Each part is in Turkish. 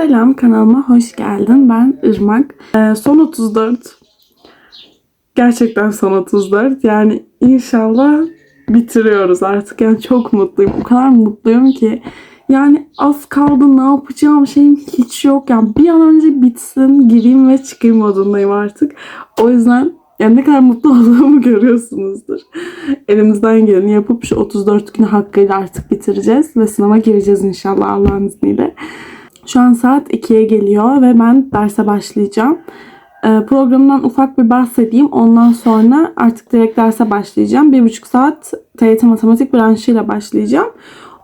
Selam kanalıma hoş geldin. Ben Irmak. Ee, son 34. Gerçekten son 34. Yani inşallah bitiriyoruz artık. Yani çok mutluyum. O kadar mutluyum ki. Yani az kaldı ne yapacağım şeyim hiç yok. Yani bir an önce bitsin gireyim ve çıkayım modundayım artık. O yüzden yani ne kadar mutlu olduğumu görüyorsunuzdur. Elimizden geleni yapıp şu 34 günü hakkıyla artık bitireceğiz. Ve sınava gireceğiz inşallah Allah'ın izniyle. Şu an saat 2'ye geliyor ve ben derse başlayacağım. Ee, programdan ufak bir bahsedeyim. Ondan sonra artık direkt derse başlayacağım. Bir buçuk saat TYT matematik branşıyla başlayacağım.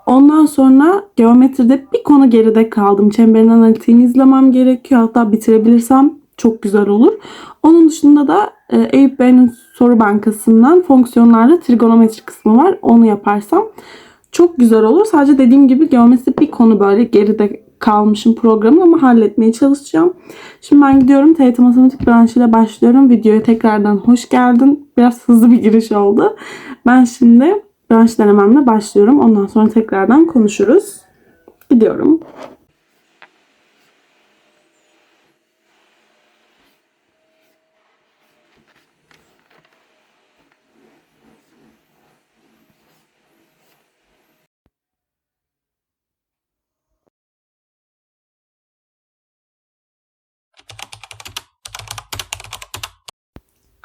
Ondan sonra geometride bir konu geride kaldım. Çemberin analitiğini izlemem gerekiyor. Hatta bitirebilirsem çok güzel olur. Onun dışında da e, Eyüp Bey'in soru bankasından fonksiyonlarla trigonometri kısmı var. Onu yaparsam çok güzel olur. Sadece dediğim gibi geometri bir konu böyle geride kalmışım programı ama halletmeye çalışacağım. Şimdi ben gidiyorum. TYT Matematik branşıyla başlıyorum. Videoya tekrardan hoş geldin. Biraz hızlı bir giriş oldu. Ben şimdi branş denememle başlıyorum. Ondan sonra tekrardan konuşuruz. Gidiyorum.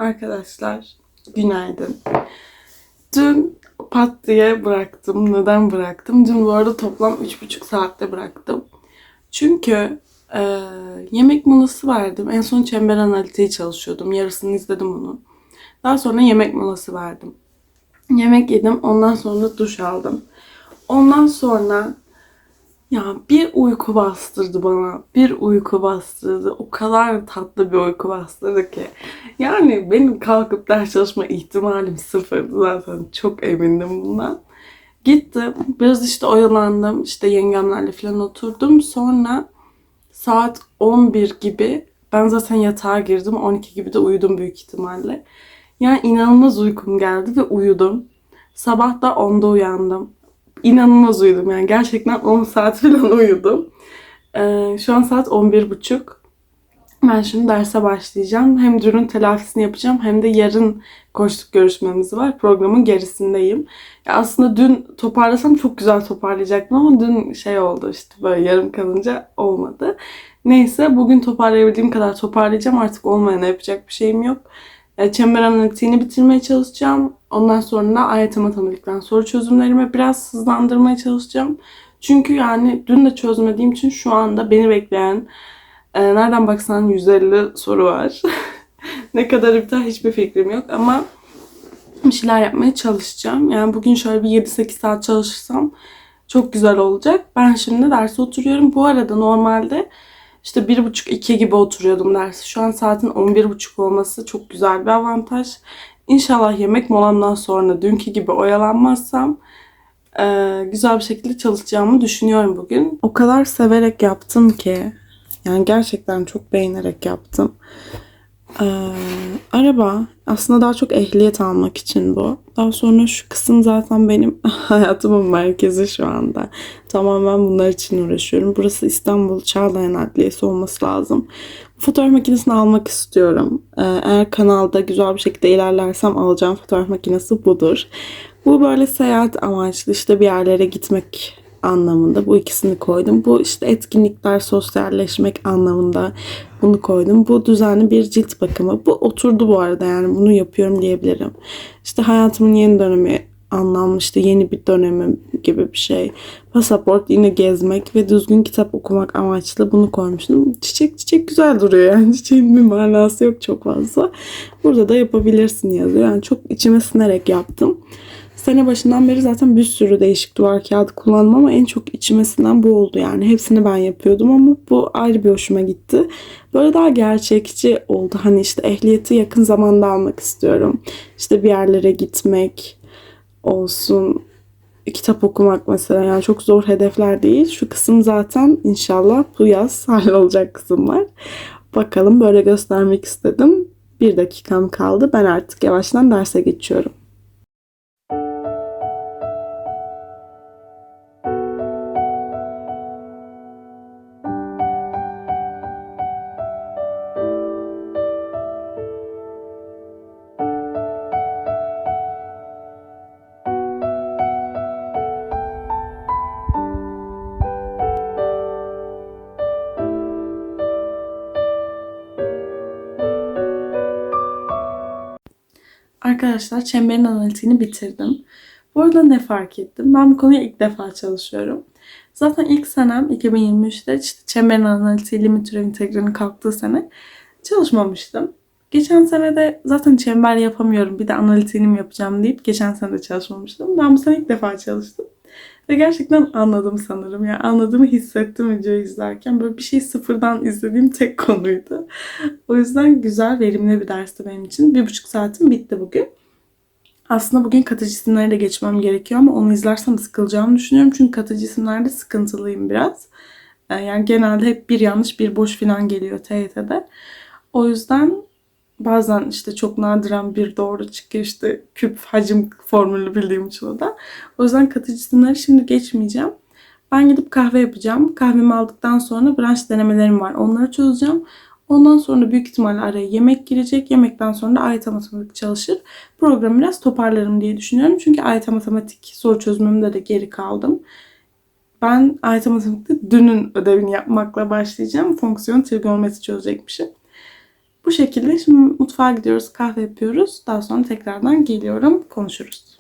Arkadaşlar günaydın. Dün pat diye bıraktım. Neden bıraktım? Dün bu arada toplam 3,5 saatte bıraktım. Çünkü e, yemek molası verdim. En son çember analitiği çalışıyordum. Yarısını izledim onu. Daha sonra yemek molası verdim. Yemek yedim. Ondan sonra duş aldım. Ondan sonra ya bir uyku bastırdı bana. Bir uyku bastırdı. O kadar tatlı bir uyku bastırdı ki. Yani benim kalkıp ders çalışma ihtimalim sıfırdı zaten. Çok emindim bundan. Gittim. Biraz işte oyalandım. İşte yengemlerle falan oturdum. Sonra saat 11 gibi ben zaten yatağa girdim. 12 gibi de uyudum büyük ihtimalle. Yani inanılmaz uykum geldi ve uyudum. Sabah da 10'da uyandım inanılmaz uyudum yani. Gerçekten 10 saat falan uyudum. Ee, şu an saat 11.30. Ben şimdi derse başlayacağım. Hem dünün telafisini yapacağım hem de yarın koştuk görüşmemiz var. Programın gerisindeyim. Ya aslında dün toparlasam çok güzel toparlayacaktım ama dün şey oldu işte böyle yarım kalınca olmadı. Neyse bugün toparlayabildiğim kadar toparlayacağım. Artık olmayana yapacak bir şeyim yok. Çember analitiğini bitirmeye çalışacağım. Ondan sonra AYT matematikten soru çözümlerimi biraz hızlandırmaya çalışacağım. Çünkü yani dün de çözmediğim için şu anda beni bekleyen e, nereden baksan 150 soru var. ne kadar iptal hiçbir fikrim yok ama bir şeyler yapmaya çalışacağım. Yani bugün şöyle bir 7-8 saat çalışırsam çok güzel olacak. Ben şimdi derse oturuyorum. Bu arada normalde işte bir buçuk iki gibi oturuyordum dersi. Şu an saatin on bir buçuk olması çok güzel bir avantaj. İnşallah yemek molamdan sonra dünkü gibi oyalanmazsam e, güzel bir şekilde çalışacağımı düşünüyorum bugün. O kadar severek yaptım ki yani gerçekten çok beğenerek yaptım. Ee, araba aslında daha çok ehliyet almak için bu. Daha sonra şu kısım zaten benim hayatımın merkezi şu anda. Tamamen bunlar için uğraşıyorum. Burası İstanbul Çağlayan Adliyesi olması lazım. Fotoğraf makinesini almak istiyorum. Ee, eğer kanalda güzel bir şekilde ilerlersem alacağım fotoğraf makinesi budur. Bu böyle seyahat amaçlı işte bir yerlere gitmek anlamında bu ikisini koydum. Bu işte etkinlikler, sosyalleşmek anlamında bunu koydum. Bu düzenli bir cilt bakımı. Bu oturdu bu arada yani bunu yapıyorum diyebilirim. İşte hayatımın yeni dönemi anlamlı yeni bir dönemi gibi bir şey. Pasaport yine gezmek ve düzgün kitap okumak amaçlı bunu koymuştum. Çiçek çiçek güzel duruyor yani çiçeğin bir manası yok çok fazla. Burada da yapabilirsin yazıyor. Yani çok içime sinerek yaptım. Sene başından beri zaten bir sürü değişik duvar kağıdı kullandım ama en çok içimesinden bu oldu yani. Hepsini ben yapıyordum ama bu ayrı bir hoşuma gitti. Böyle daha gerçekçi oldu. Hani işte ehliyeti yakın zamanda almak istiyorum. İşte bir yerlere gitmek olsun. Kitap okumak mesela yani çok zor hedefler değil. Şu kısım zaten inşallah bu yaz hallolacak kısımlar. Bakalım böyle göstermek istedim. Bir dakikam kaldı. Ben artık yavaştan derse geçiyorum. Arkadaşlar çemberin analitiğini bitirdim. Bu arada ne fark ettim? Ben bu konuya ilk defa çalışıyorum. Zaten ilk senem 2023'te işte çemberin analitiği, limit türev integralinin kalktığı sene çalışmamıştım. Geçen sene de zaten çember yapamıyorum bir de analitiğini mi yapacağım deyip geçen sene de çalışmamıştım. Ben bu sene ilk defa çalıştım. Ve gerçekten anladım sanırım. Yani anladığımı hissettim videoyu izlerken. Böyle bir şey sıfırdan izlediğim tek konuydu. O yüzden güzel, verimli bir dersti benim için. Bir buçuk saatim bitti bugün. Aslında bugün katı cisimlere de geçmem gerekiyor ama onu izlersem sıkılacağımı düşünüyorum. Çünkü katı cisimlerde sıkıntılıyım biraz. Ee, Yani genelde hep bir yanlış bir boş falan geliyor TYT'de. O yüzden bazen işte çok nadiren bir doğru çıkıyor işte küp hacim formülü bildiğim için o da. O yüzden katı cisimleri şimdi geçmeyeceğim. Ben gidip kahve yapacağım. Kahvemi aldıktan sonra branş denemelerim var. Onları çözeceğim. Ondan sonra büyük ihtimalle araya yemek girecek. Yemekten sonra da AYT matematik çalışır. Programı biraz toparlarım diye düşünüyorum. Çünkü AYT matematik soru çözümümde de geri kaldım. Ben AYT matematikte dünün ödevini yapmakla başlayacağım. Fonksiyon trigonometri çözecekmişim. Bu şekilde şimdi mutfağa gidiyoruz, kahve yapıyoruz. Daha sonra tekrardan geliyorum, konuşuruz.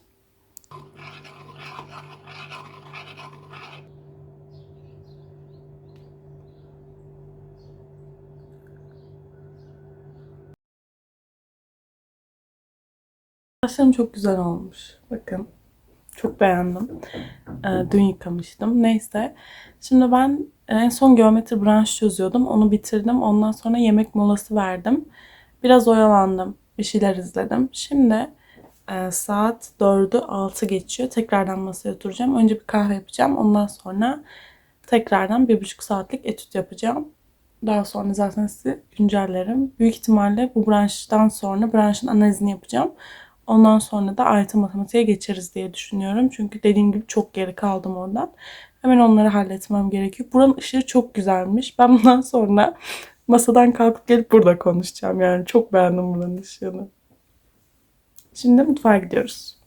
Saçlarım çok güzel olmuş. Bakın. Çok beğendim. Ee, dün yıkamıştım. Neyse. Şimdi ben en son geometri branş çözüyordum. Onu bitirdim. Ondan sonra yemek molası verdim. Biraz oyalandım. Bir şeyler izledim. Şimdi e, saat 4'ü 6 geçiyor. Tekrardan masaya oturacağım. Önce bir kahve yapacağım. Ondan sonra tekrardan bir buçuk saatlik etüt yapacağım. Daha sonra zaten sizi güncellerim. Büyük ihtimalle bu branştan sonra branşın analizini yapacağım. Ondan sonra da AYT matematiğe geçeriz diye düşünüyorum. Çünkü dediğim gibi çok geri kaldım oradan. Hemen onları halletmem gerekiyor. Buranın ışığı çok güzelmiş. Ben bundan sonra masadan kalkıp gelip burada konuşacağım. Yani çok beğendim buranın ışığını. Şimdi mutfağa gidiyoruz.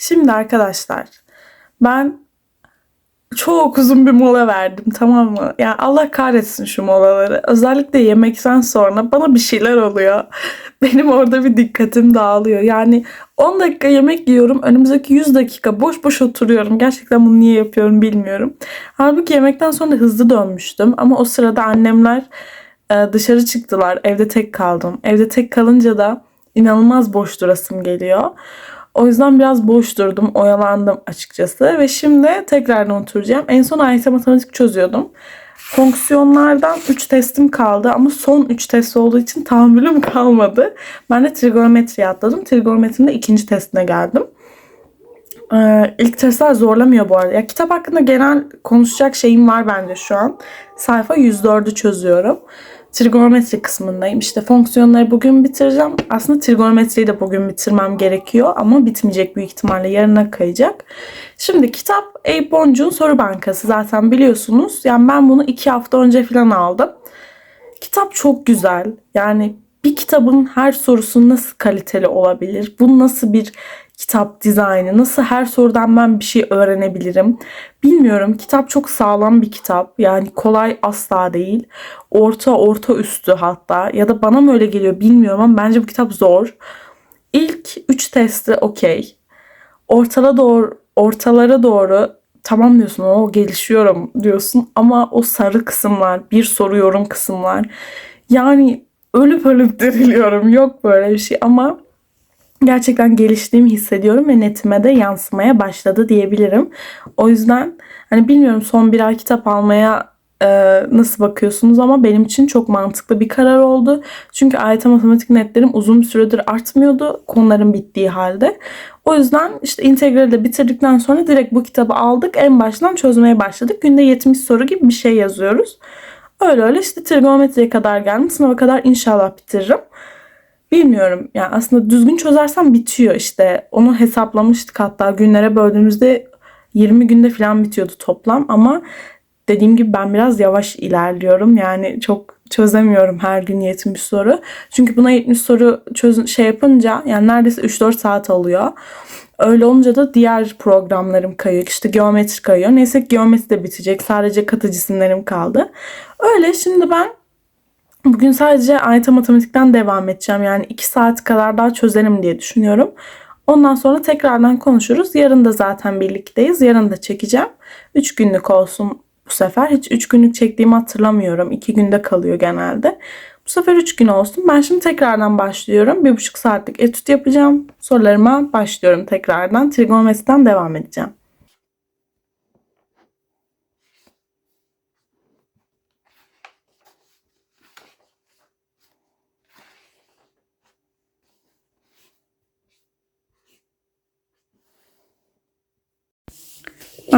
Şimdi arkadaşlar ben çok uzun bir mola verdim tamam mı? Ya Allah kahretsin şu molaları. Özellikle yemekten sonra bana bir şeyler oluyor. Benim orada bir dikkatim dağılıyor. Yani 10 dakika yemek yiyorum. Önümüzdeki 100 dakika boş boş oturuyorum. Gerçekten bunu niye yapıyorum bilmiyorum. Halbuki yemekten sonra hızlı dönmüştüm. Ama o sırada annemler e, dışarı çıktılar. Evde tek kaldım. Evde tek kalınca da inanılmaz boş durasım geliyor. O yüzden biraz boş durdum, oyalandım açıkçası ve şimdi tekrardan oturacağım. En son AYT matematik çözüyordum. Fonksiyonlardan 3 testim kaldı ama son 3 test olduğu için tahammülüm kalmadı. Ben de trigonometriye atladım. Trigonometrinin de ikinci testine geldim. Ee, ilk testler zorlamıyor bu arada. Ya kitap hakkında genel konuşacak şeyim var bence şu an. Sayfa 104'ü çözüyorum trigonometri kısmındayım. İşte fonksiyonları bugün bitireceğim. Aslında trigonometriyi de bugün bitirmem gerekiyor ama bitmeyecek büyük ihtimalle yarına kayacak. Şimdi kitap Eyüp Boncuk'un soru bankası zaten biliyorsunuz. Yani ben bunu iki hafta önce falan aldım. Kitap çok güzel. Yani bir kitabın her sorusu nasıl kaliteli olabilir? Bu nasıl bir kitap dizaynı? Nasıl her sorudan ben bir şey öğrenebilirim? Bilmiyorum. Kitap çok sağlam bir kitap. Yani kolay asla değil. Orta orta üstü hatta. Ya da bana mı öyle geliyor bilmiyorum ama bence bu kitap zor. İlk 3 testi okey. Ortala doğru ortalara doğru tamam diyorsun o gelişiyorum diyorsun ama o sarı kısımlar bir soru yorum kısımlar yani ölüp ölüp diriliyorum yok böyle bir şey ama gerçekten geliştiğimi hissediyorum ve netime de yansımaya başladı diyebilirim. O yüzden hani bilmiyorum son bir ay kitap almaya e, nasıl bakıyorsunuz ama benim için çok mantıklı bir karar oldu. Çünkü AYT matematik netlerim uzun bir süredir artmıyordu konuların bittiği halde. O yüzden işte integrali de bitirdikten sonra direkt bu kitabı aldık. En baştan çözmeye başladık. Günde 70 soru gibi bir şey yazıyoruz. Öyle öyle işte trigonometriye kadar geldim. Sınava kadar inşallah bitiririm. Bilmiyorum yani aslında düzgün çözersem bitiyor işte. Onu hesaplamıştık hatta günlere böldüğümüzde 20 günde falan bitiyordu toplam ama dediğim gibi ben biraz yavaş ilerliyorum. Yani çok çözemiyorum her gün 70 soru. Çünkü buna 70 soru çöz şey yapınca yani neredeyse 3-4 saat alıyor. Öyle olunca da diğer programlarım kayıyor. İşte geometri kayıyor. Neyse geometri de bitecek. Sadece katı cisimlerim kaldı. Öyle şimdi ben bugün sadece AYT matematikten devam edeceğim. Yani 2 saat kadar daha çözerim diye düşünüyorum. Ondan sonra tekrardan konuşuruz. Yarın da zaten birlikteyiz. Yarın da çekeceğim. 3 günlük olsun bu sefer. Hiç 3 günlük çektiğimi hatırlamıyorum. 2 günde kalıyor genelde. Bu sefer 3 gün olsun. Ben şimdi tekrardan başlıyorum. 1,5 saatlik etüt yapacağım. Sorularıma başlıyorum tekrardan. Trigonometriden devam edeceğim.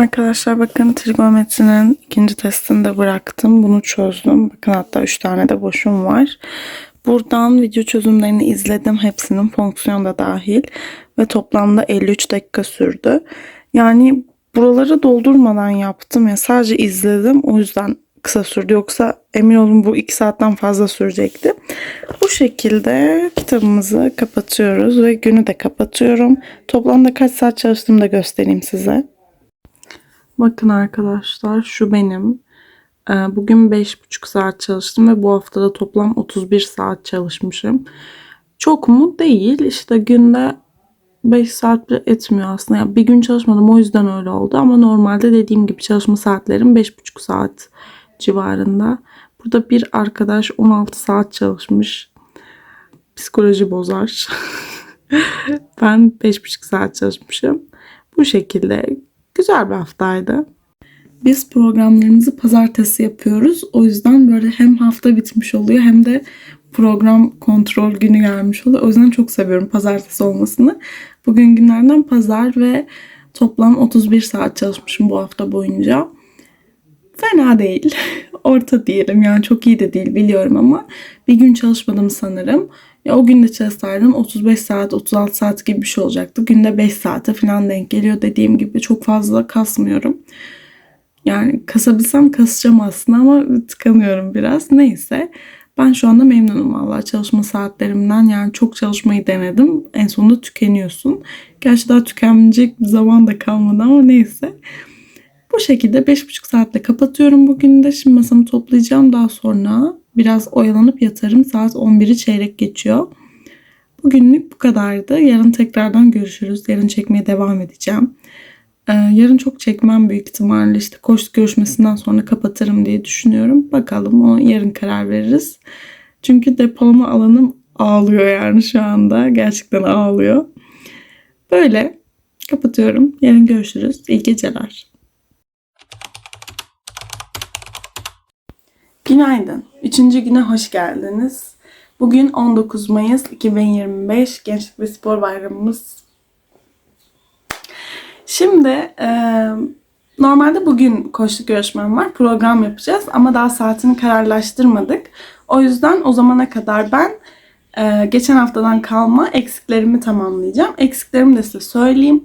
Arkadaşlar bakın trigonometrinin ikinci testini de bıraktım. Bunu çözdüm. Bakın hatta 3 tane de boşum var. Buradan video çözümlerini izledim. Hepsinin fonksiyon da dahil. Ve toplamda 53 dakika sürdü. Yani buraları doldurmadan yaptım. ya Sadece izledim. O yüzden kısa sürdü. Yoksa emin olun bu 2 saatten fazla sürecekti. Bu şekilde kitabımızı kapatıyoruz ve günü de kapatıyorum. Toplamda kaç saat çalıştığımı da göstereyim size. Bakın arkadaşlar şu benim. Ee, bugün 5,5 saat çalıştım ve bu haftada toplam 31 saat çalışmışım. Çok mu? Değil. İşte günde 5 saat bile etmiyor aslında. Yani bir gün çalışmadım o yüzden öyle oldu. Ama normalde dediğim gibi çalışma saatlerim 5,5 saat civarında. Burada bir arkadaş 16 saat çalışmış. Psikoloji bozar. ben 5,5 saat çalışmışım. Bu şekilde Güzel bir haftaydı. Biz programlarımızı pazartesi yapıyoruz. O yüzden böyle hem hafta bitmiş oluyor hem de program kontrol günü gelmiş oluyor. O yüzden çok seviyorum pazartesi olmasını. Bugün günlerden pazar ve toplam 31 saat çalışmışım bu hafta boyunca. Fena değil. Orta diyelim yani çok iyi de değil biliyorum ama bir gün çalışmadım sanırım. Ya o günde çalışsaydım 35 saat 36 saat gibi bir şey olacaktı. Günde 5 saate falan denk geliyor dediğim gibi çok fazla kasmıyorum. Yani kasabilsem kasacağım aslında ama tıkanıyorum biraz. Neyse. Ben şu anda memnunum valla çalışma saatlerimden. Yani çok çalışmayı denedim. En sonunda tükeniyorsun. Gerçi daha tükenmeyecek bir zaman da kalmadı ama neyse. Bu şekilde 5,5 saatle kapatıyorum bugün de. Şimdi masamı toplayacağım. Daha sonra biraz oyalanıp yatarım. Saat 11'i çeyrek geçiyor. Bugünlük bu kadardı. Yarın tekrardan görüşürüz. Yarın çekmeye devam edeceğim. Ee, yarın çok çekmem büyük ihtimalle işte koş görüşmesinden sonra kapatırım diye düşünüyorum. Bakalım o yarın karar veririz. Çünkü depolama alanım ağlıyor yani şu anda. Gerçekten ağlıyor. Böyle kapatıyorum. Yarın görüşürüz. İyi geceler. Günaydın. Üçüncü güne hoş geldiniz. Bugün 19 Mayıs 2025 Gençlik ve Spor Bayramımız. Şimdi e, normalde bugün koşluk görüşmem var. Program yapacağız ama daha saatini kararlaştırmadık. O yüzden o zamana kadar ben e, geçen haftadan kalma eksiklerimi tamamlayacağım. Eksiklerimi de size söyleyeyim.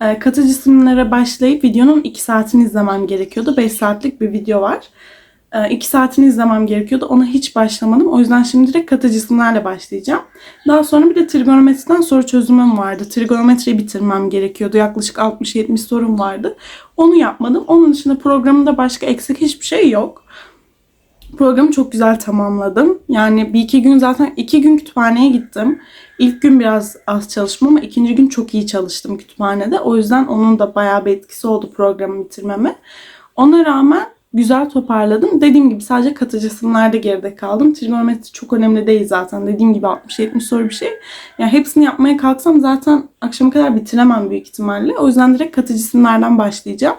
E, katı cisimlere başlayıp videonun 2 saatini izlemem gerekiyordu. 5 saatlik bir video var. 2 ee, saatini izlemem gerekiyordu. Ona hiç başlamadım. O yüzden şimdi direkt katı cisimlerle başlayacağım. Daha sonra bir de trigonometriden soru çözümüm vardı. Trigonometriyi bitirmem gerekiyordu. Yaklaşık 60-70 sorum vardı. Onu yapmadım. Onun dışında programımda başka eksik hiçbir şey yok. Programı çok güzel tamamladım. Yani bir iki gün zaten iki gün kütüphaneye gittim. İlk gün biraz az çalıştım ama ikinci gün çok iyi çalıştım kütüphanede. O yüzden onun da bayağı bir etkisi oldu programı bitirmeme. Ona rağmen güzel toparladım. Dediğim gibi sadece katı cisimlerde geride kaldım. Trigonometri çok önemli değil zaten. Dediğim gibi 60-70 soru bir şey. Yani hepsini yapmaya kalksam zaten akşama kadar bitiremem büyük ihtimalle. O yüzden direkt katı cisimlerden başlayacağım.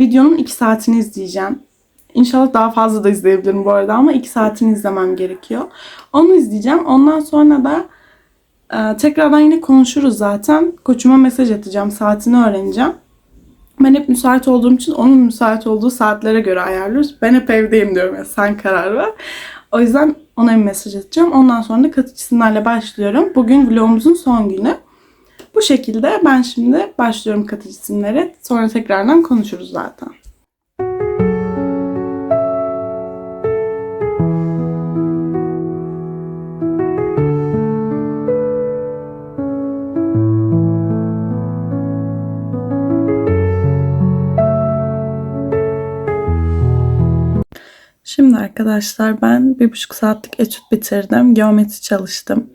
Videonun 2 saatini izleyeceğim. İnşallah daha fazla da izleyebilirim bu arada ama 2 saatini izlemem gerekiyor. Onu izleyeceğim. Ondan sonra da e, tekrardan yine konuşuruz zaten. Koçuma mesaj atacağım. Saatini öğreneceğim. Ben hep müsait olduğum için onun müsait olduğu saatlere göre ayarlıyoruz. Ben hep evdeyim diyorum ya sen karar ver. O yüzden ona bir mesaj atacağım. Ondan sonra da katı cisimlerle başlıyorum. Bugün vlogumuzun son günü. Bu şekilde ben şimdi başlıyorum katı cisimlere. Sonra tekrardan konuşuruz zaten. Arkadaşlar ben bir buçuk saatlik etüt bitirdim. Geometri çalıştım.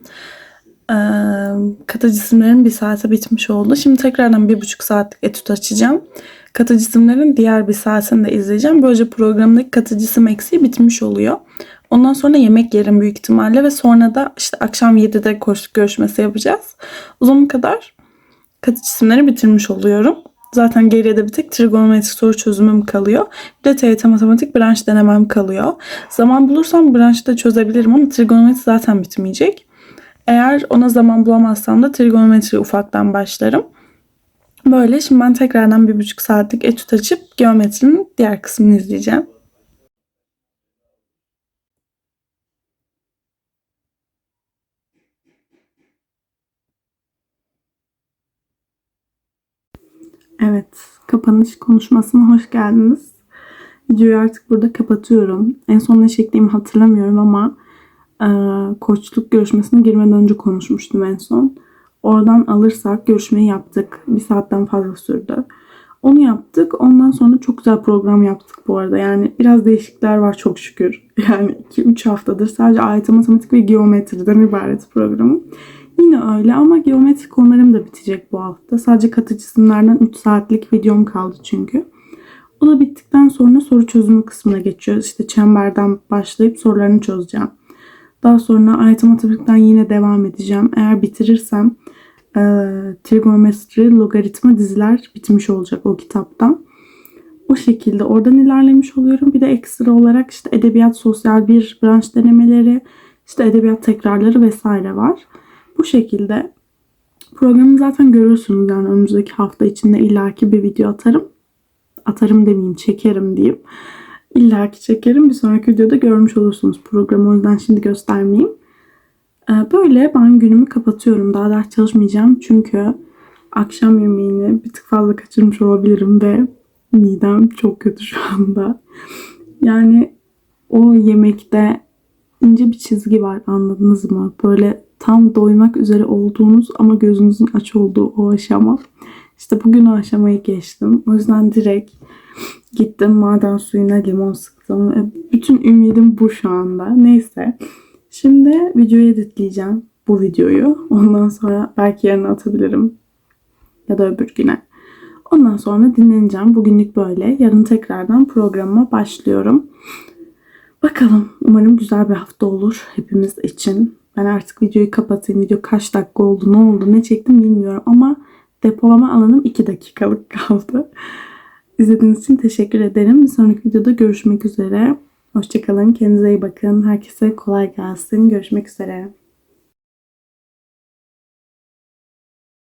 Ee, katı cisimlerin bir saate bitmiş oldu. Şimdi tekrardan bir buçuk saatlik etüt açacağım. Katı cisimlerin diğer bir saatini de izleyeceğim. Böylece programdaki katı cisim eksiği bitmiş oluyor. Ondan sonra yemek yerim büyük ihtimalle ve sonra da işte akşam 7'de koşu görüşmesi yapacağız. O zamana kadar katı cisimleri bitirmiş oluyorum. Zaten geriye de bir tek trigonometrik soru çözümüm kalıyor. Bir de TYT matematik branş denemem kalıyor. Zaman bulursam branşı da çözebilirim ama trigonometri zaten bitmeyecek. Eğer ona zaman bulamazsam da trigonometri ufaktan başlarım. Böyle şimdi ben tekrardan bir buçuk saatlik etüt açıp geometrinin diğer kısmını izleyeceğim. Evet, kapanış konuşmasına hoş geldiniz. Videoyu artık burada kapatıyorum. En son ne çektiğimi hatırlamıyorum ama e, koçluk görüşmesine girmeden önce konuşmuştum en son. Oradan alırsak görüşmeyi yaptık. Bir saatten fazla sürdü. Onu yaptık. Ondan sonra çok güzel program yaptık bu arada. Yani biraz değişiklikler var çok şükür. Yani 2-3 haftadır sadece AYT matematik ve geometriden ibaret programım. Yine öyle ama geometri konularım da bitecek bu hafta. Sadece katı cisimlerden 3 saatlik videom kaldı çünkü. O da bittikten sonra soru çözümü kısmına geçiyoruz. İşte çemberden başlayıp sorularını çözeceğim. Daha sonra matematikten yine devam edeceğim. Eğer bitirirsem e, trigonometri, logaritma diziler bitmiş olacak o kitaptan. O şekilde oradan ilerlemiş oluyorum. Bir de ekstra olarak işte edebiyat, sosyal bir branş denemeleri, işte edebiyat tekrarları vesaire var. Bu şekilde programı zaten görürsünüz yani önümüzdeki hafta içinde illaki bir video atarım. Atarım demeyeyim çekerim diyeyim. İllaki çekerim. Bir sonraki videoda görmüş olursunuz programı. O yüzden şimdi göstermeyeyim. Ee, böyle ben günümü kapatıyorum. Daha ders çalışmayacağım. Çünkü akşam yemeğini bir tık fazla kaçırmış olabilirim ve midem çok kötü şu anda. Yani o yemekte ince bir çizgi var anladınız mı? Böyle tam doymak üzere olduğunuz ama gözünüzün aç olduğu o aşama. İşte bugün o aşamayı geçtim. O yüzden direkt gittim maden suyuna limon sıktım. Bütün ümidim bu şu anda. Neyse. Şimdi videoyu editleyeceğim. Bu videoyu. Ondan sonra belki yarın atabilirim. Ya da öbür güne. Ondan sonra dinleneceğim. Bugünlük böyle. Yarın tekrardan programa başlıyorum. Bakalım. Umarım güzel bir hafta olur hepimiz için. Ben artık videoyu kapatayım. Video kaç dakika oldu, ne oldu, ne çektim bilmiyorum ama depolama alanım 2 dakikalık kaldı. İzlediğiniz için teşekkür ederim. Bir sonraki videoda görüşmek üzere. Hoşçakalın. Kendinize iyi bakın. Herkese kolay gelsin. Görüşmek üzere.